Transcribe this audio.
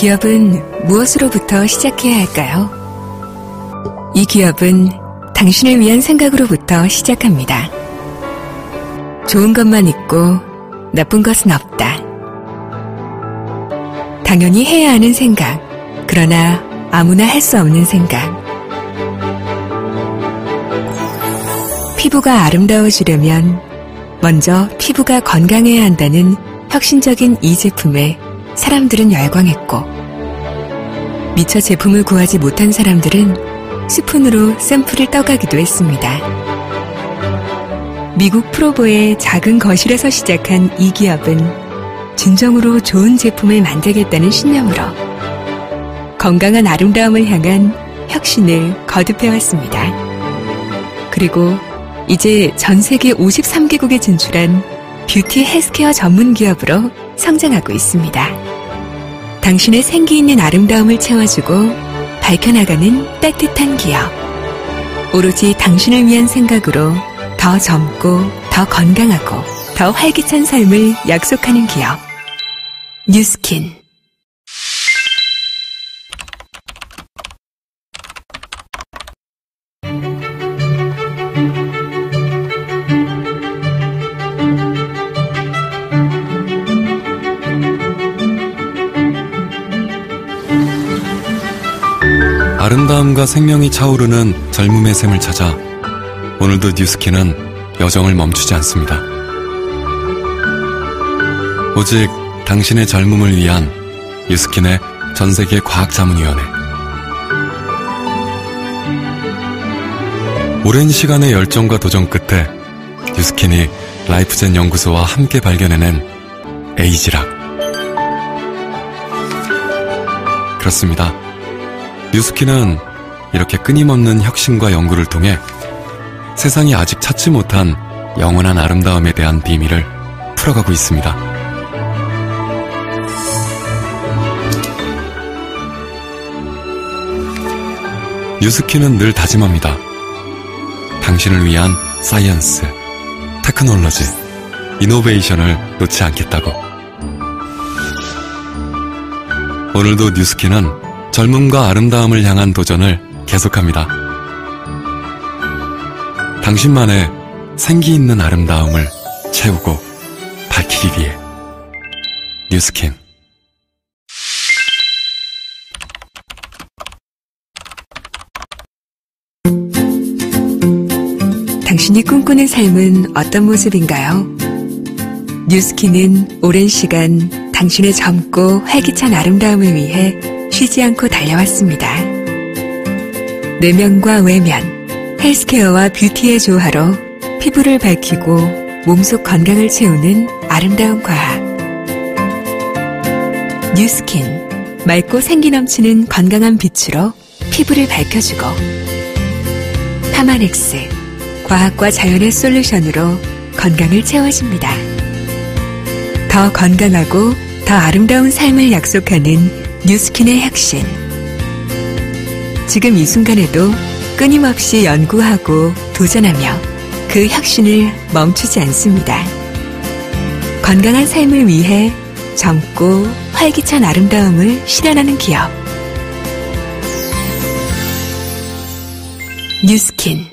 기업은 무엇으로부터 시작해야 할까요? 이 기업은 당신을 위한 생각으로부터 시작합니다. 좋은 것만 있고 나쁜 것은 없다. 당연히 해야 하는 생각, 그러나 아무나 할 수 없는 생각. 피부가 아름다워지려면 먼저 피부가 건강해야 한다는 혁신적인 이 제품에 사람들은 열광했고, 미처 제품을 구하지 못한 사람들은 스푼으로 샘플을 떠가기도 했습니다. 미국 프로보의 작은 거실에서 시작한 이 기업은 진정으로 좋은 제품을 만들겠다는 신념으로 건강한 아름다움을 향한 혁신을 거듭해왔습니다. 그리고 이제 전 세계 53개국에 진출한 뷰티 헬스케어 전문 기업으로 성장하고 있습니다. 당신의 생기 있는 아름다움을 채워주고 밝혀나가는 따뜻한 기업. 오로지 당신을 위한 생각으로 더 젊고 더 건강하고 더 활기찬 삶을 약속하는 기업. 뉴스킨. 아름다움과 생명이 차오르는 젊음의 샘을 찾아 오늘도 뉴스킨은 여정을 멈추지 않습니다. 오직 당신의 젊음을 위한 뉴스킨의 전세계 과학자문위원회. 오랜 시간의 열정과 도전 끝에 뉴스킨이 라이프젠 연구소와 함께 발견해낸 에이지락. 그렇습니다. 뉴스키는 이렇게 끊임없는 혁신과 연구를 통해 세상이 아직 찾지 못한 영원한 아름다움에 대한 비밀을 풀어가고 있습니다. 뉴스키는 늘 다짐합니다. 당신을 위한 사이언스, 테크놀로지, 이노베이션을 놓지 않겠다고. 오늘도 뉴스키는 젊음과 아름다움을 향한 도전을 계속합니다. 당신만의 생기 있는 아름다움을 채우고 밝히기 위해 뉴스킨 당신이 꿈꾸는 삶은 어떤 모습인가요? 뉴스킨은 오랜 시간 당신의 젊고 활기찬 아름다움을 위해 쉬지 않고 달려왔습니다. 내면과 외면, 헬스케어와 뷰티의 조화로 피부를 밝히고 몸속 건강을 채우는 아름다운 과학. 뉴스킨, 맑고 생기 넘치는 건강한 빛으로 피부를 밝혀주고 파마넥스, 과학과 자연의 솔루션으로 건강을 채워줍니다. 더 건강하고 더 아름다운 삶을 약속하는 뉴스킨의 혁신. 지금 이 순간에도 끊임없이 연구하고 도전하며 그 혁신을 멈추지 않습니다. 건강한 삶을 위해 젊고 활기찬 아름다움을 실현하는 기업. 뉴스킨.